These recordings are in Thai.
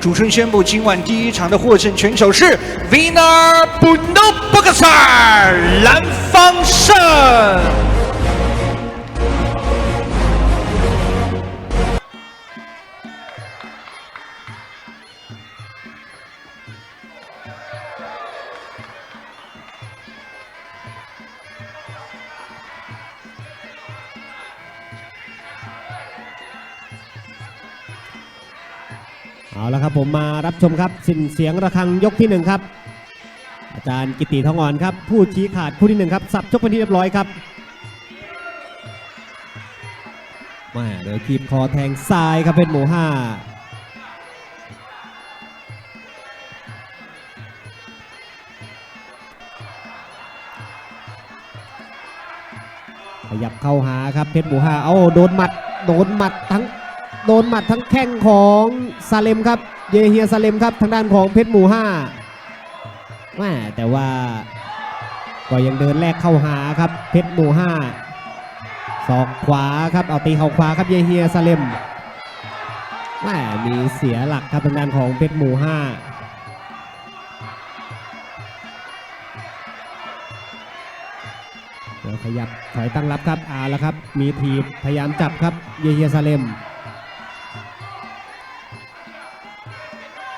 主持人宣布，今晚第一场的获胜选手是 Winner Buno Boxer 蓝方胜。 เอาละครับผมมารับชมครับสินเสียงระฆังยกที่หนึ่งครับ อาจารย์กิติทองอ่อนครับ ผู้ชี้ขาดผู้ที่หนึ่งครับสับชกเป็นที่เรียบร้อยครับม่เดี๋ยวคีบคอแทงซ้ายครับเพชรหมูห้าขยับเข้าหาครับเพชรหมูห้าเอาโดนหมัด โดนหมัดทั้ง โดนหมัดทั้งแข้งของซาเลมครับ เยเฮียซาเลมครับ ทางด้านของเพชรหมูห้าแม่แต่ว่าก็ยังเดินแลกเข้าหาครับ เพชรหมูห้าศอกขวาครับเอาตีเข่าขวาครับเยเฮียซาเลมแม่มีเสียหลักครับทางด้านของเพชรหมูห้าเดี๋ยวขยับถอยตั้งรับครับอาและครับ มีทีพยายามจับครับ เยเฮียซาเลม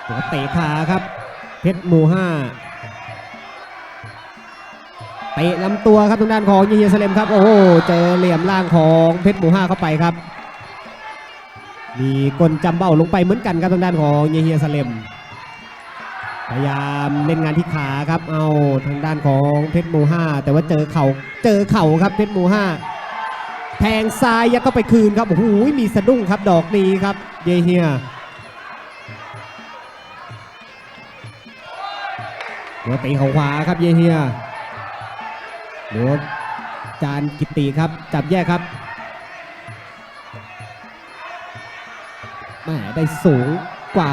หัวเตะขาครับ เพชรหมู่ห้าเตะลำตัวครับทางด้านของเยเฮียสเลมครับโอ้โหเจอเหลี่ยมล่างของเพชรหมู่ห้าเข้าไปครับ มีกลจำเบ้าลงไปเหมือนกันครับทางด้านของเยเฮียสเลมพยายามเล่นงานที่ขาครับ เอาทางด้านของเพชรหมู่ห้าแต่ว่าเจอเข่าเจอเข่าครับเพชรหมู่ห้าแทงซ้ายยัดเข้าไปคืนครับโอ้โหมีสะดุ้งครับดอกนี้ครับเยเฮีย หัวตีเขาขวาครับเยเฮียหรือว่าจานกิตติครับจับแยกครับแม่ได้สูงกว่า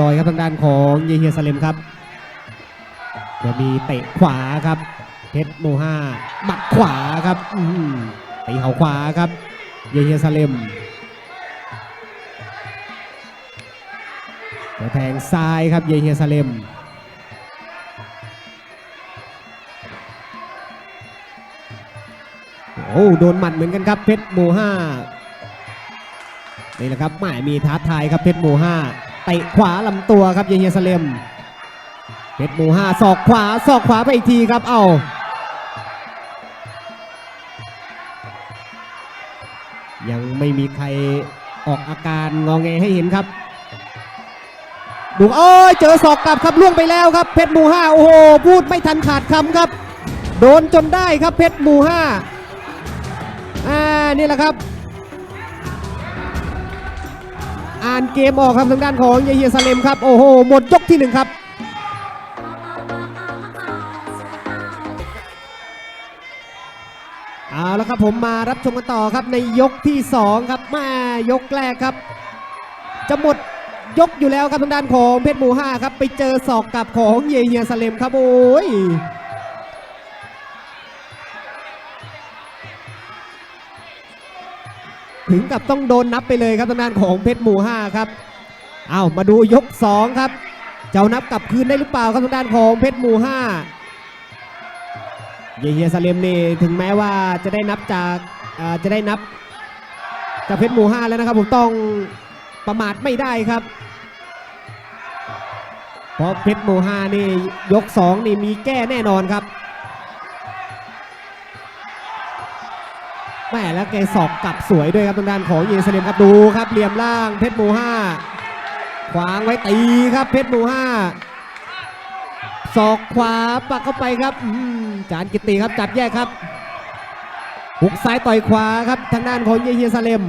ลอยๆครับทางด้านของเยเฮียสเลมครับเดี๋ยวมีเตะขวาครับเพชรโมห้าหมัดขวาครับตีเขาขวาครับ เยเฮียสเลมเดี๋ยวแทงซ้ายครับเยเฮียสเลม โอ้โดนหมัดเหมือนกันครับเพชรโมห้านี่แหละครับหมายมีท้าทายครับเพชรโมห้าเตะขวาลำตัวครับเยเฮียสเลมเพชรโมห้าศอกขวาศอกขวาไปอีกทีครับเอายังไม่มีใครออกอาการงองแงให้เห็นครับดูโอ้ยเจอศอกกลับครับล่วงไปแล้วครับเพชรหมูห้าโอ้โหพูดไม่ทันขาดคำครับ โดนจนได้ครับเพชรหมูห้า นี่แหละครับ อ่านเกมออกครับทางด้านของเยเฮียซาเลมครับ โอ้โห หมดยกที่หนึ่งครับเอาละครับผมมารับชมกันต่อครับในยกที่ 2 ครับมายกแรกครับ จะหมดยกอยู่แล้วครับทางด้านของเพชรหมูห้าครับ ไปเจอศอกกับของเยเฮียซาเลมครับโอ้ย ถึงกับต้องโดนนับไปเลยครับทางด้านของเพชรหมู่ห้าครับเอามาดูยก2ครับ เจ้านับกลับคืนได้หรือเปล่าครับทางด้านของเพชรหมู่ห้าเยเฮียซาเลมนี่ถึงแม้ว่าจะได้นับจากอ่าจะได้นับจากเพชรหมู่ห้าแล้วนะครับ ผมต้องประมาทไม่ได้ครับเพราะเพชรหมู่ห้านี่ยก2นี่มีแก้แน่นอนครับ แล้วแกศอกกลับสวยด้วยครับทางด้านของเยสเลมครับดูครับเหลี่ยมล่างเพชรหมูห้าขวางไว้ตีครับเพชรหมูห้าศอกขวาปักเข้าไปครับจานกิติครับจับแยกครับหุกซ้ายต่อยขวาครับทางด้านของเยเฮียซาเลม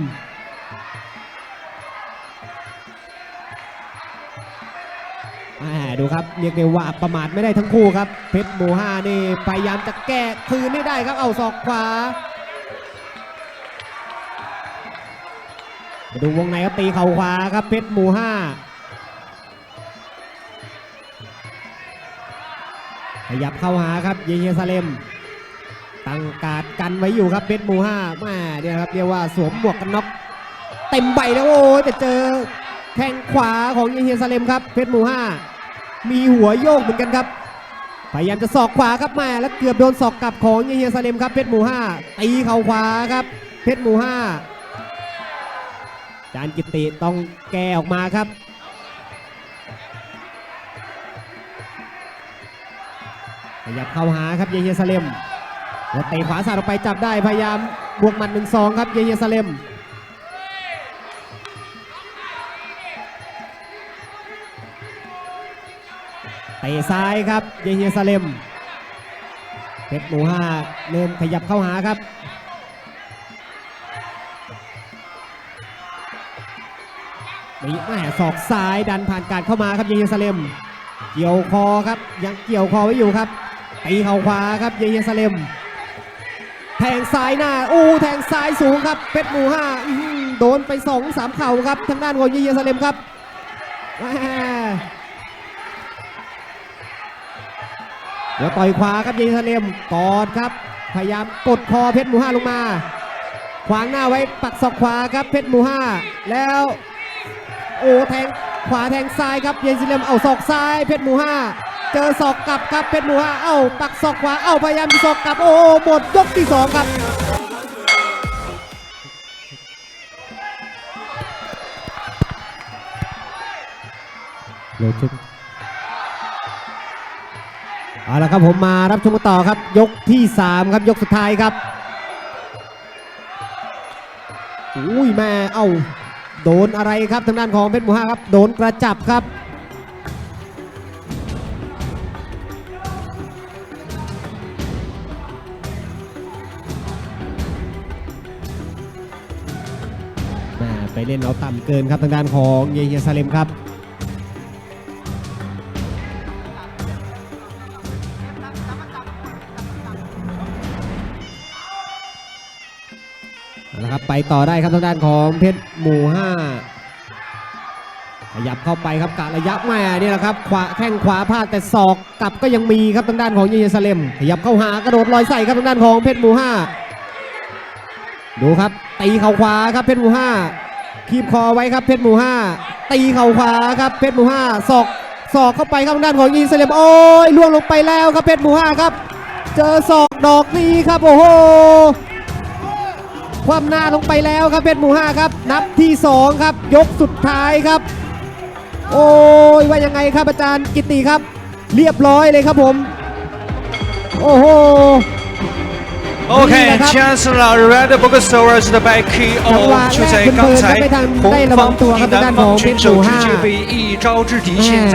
แม่ดูครับเรียกได้ว่าประมาทไม่ได้ทั้งคู่ครับ เพชรหมูห้านี่พยายามจะแก้คืนให้ได้ครับเอาศอกขวา ดูวงในครับตีเข่าขวาครับเพชรหมูห้าขยับเข้าหาครับเยเฮียซาเลมตั้งการดกันไว้อยู่ครับเพชรหมูห้าแม่เนี่ยครับเรียกว่าสวมหมวกกันน็อกเต็มใบแล้วโอ้ยแต่เจอแข้งขวาของเยเฮียซาเลมครับเพชรหมูห้ามีหัวโยกเหมือนกันครับพยายามจะศอกขวาครับแม่แล้วเกือบโดนศอกกลับของเยเฮียซาเลมครับเพชรหมูห้าตีเข่าขวาครับเพชรหมูห้า จานกิติต้องแก้ออกมาครับ ขยับเข้าหาครับเยเยซเลมแล้วเตะขวาสาดออกไปจับได้พยายามบวกหมัดหนึ่งสองครับเยเยซเลมเตะซ้ายครับเยเยซเลมเพชรหมูห้าเริ่มขยับเข้าหาครับ มีแม่ศอกซ้ายดันผ่านการเข้ามาครับเยเยซาเลมเกี่ยวคอครับยังเกี่ยวคอไว้อยู่ครับตีเข่าขวาครับเยเยซาเลมแทงซ้ายหน้าอู้แทงซ้ายสูงครับเพชรหมูห้าโดนไปสองสามเข่าครับทางด้านของเยเยซาเลมครับแม่เดี๋ยวต่อยขวาครับเยเยซาเลมกอดครับ พยายามกดคอเพชรหมูห้าลงมา ขวางหน้าไว้ปักศอกขวาครับเพชรหมูห้าแล้ว โอ้แทงขวาแทงซ้ายครับเยนซิเลมเอาศอกซ้ายเพชรหมูห้าเจอศอกกลับครับเพชรหมูห้าเอ้าปักศอกขวาเอ้าพยายามศอกกลับโอ้หมดยกที่สองครับเลยชุดเอาละครับผมมารับชมกันต่อครับ ยกที่ 3 ครับยกสุดท้ายครับอุ้ยแม่เอ้า โดนอะไรครับทางด้านของเพชรหมูห้าครับ โดนกระจับครับ ไปเล่นเอาต่ำเกินครับทางด้านของเยเฮียซาเลมครับ ครับไปต่อได้ครับทางด้านของเพชรหมู่ห้าขยับเข้าไปครับกะระยะแม่นี่แหละครับขวาแข้งขวาพลาดแต่ศอกกลับก็ยังมีครับทางด้านของเยเยซาเลมขยับเข้าหากระโดดลอยใส่ครับทางด้านของเพชรหมู่ห้าดูครับตีเข่าขวาครับเพชรหมู่ห้าคีบคอไว้ครับเพชรหมู่ห้าตีเข่าขวาครับเพชรหมู่ห้าศอกศอกเข้าไปครับทางด้านของเยเยซาเลมโอ้ยล่วงลงไปแล้วครับเพชรหมู่ห้าครับ เจอศอกดอกนี้ครับโอ้โห ความหน้าลงไปแล้วครับเพชรหมูห้าครับ นับที่ 2 ครับ ยกสุดท้ายครับ โอ้ยว่ายังไงครับอาจารย์กิติครับ เรียบร้อยเลยครับผม โอ้โห OK， นี่นะครับ Chancellor Red Bookstores 的 back key จังหวะ 哦，就 แร 在 กเพลิ 刚 นๆ 才 ไม่ทัน 红 ได้ระวัง 方 ตัวครับ 替 ทางด้า 南 นของ 方 เพช 选 รหมู 手直 ห้า 接被一招制敌，现在。